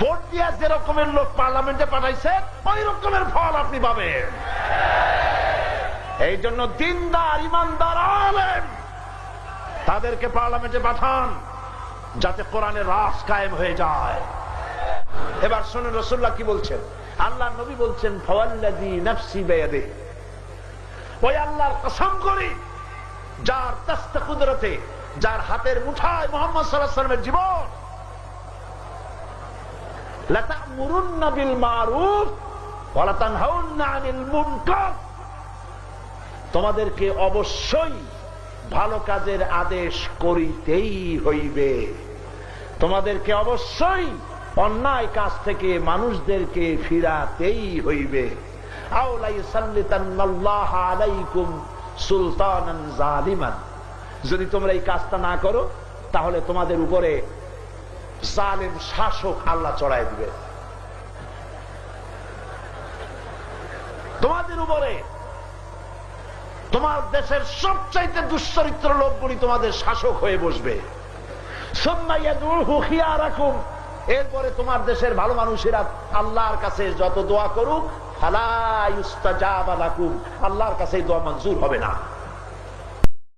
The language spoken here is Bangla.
ভোট দিয়া যে রকমের লোক পার্লামেন্টে পাঠাইছে ওই রকমের ফল আপনি পাবেন। এই জন্য দিনদার, ইমানদার আলেম, তাদেরকে পার্লামেন্টে পাঠান, যাতে কোরআনের রাস কায়েম হয়ে যায়। এবার শুনুন রসুল্লাহ কি বলছেন? আল্লাহ নবী বলছেন, ফওয়াল্লাযী নাফসি বিয়াদিহি। ওই আল্লাহর কসম করি, যার তাস্তে কুদরতে, যার হাতের মুঠায় মোহাম্মদ সাল্লাল্লাহু আলাইহি জীবন তোমাদেরকে অবশ্যই ভালো কাজের আদেশ করিতেই হইবে। তোমাদেরকে অবশ্যই অন্যায় কাজ থেকে মানুষদেরকে ফিরাতেই হইবে। জালিমান। যদি তোমরা এই কাজটা না করো, তাহলে তোমাদের উপরে জালেম শাসক আল্লাহ চড়াই দিবে। তোমাদের উপরে, তোমার দেশের সবচাইতে দুশ্চরিত্র লোকগুলি তোমাদের শাসক হয়ে বসবে। রাখুন এরপরে তোমার দেশের ভালো মানুষেরা আল্লাহর কাছে যত দোয়া করুক আল্লাহর কাছে দোয়া মঞ্জুর হবে না।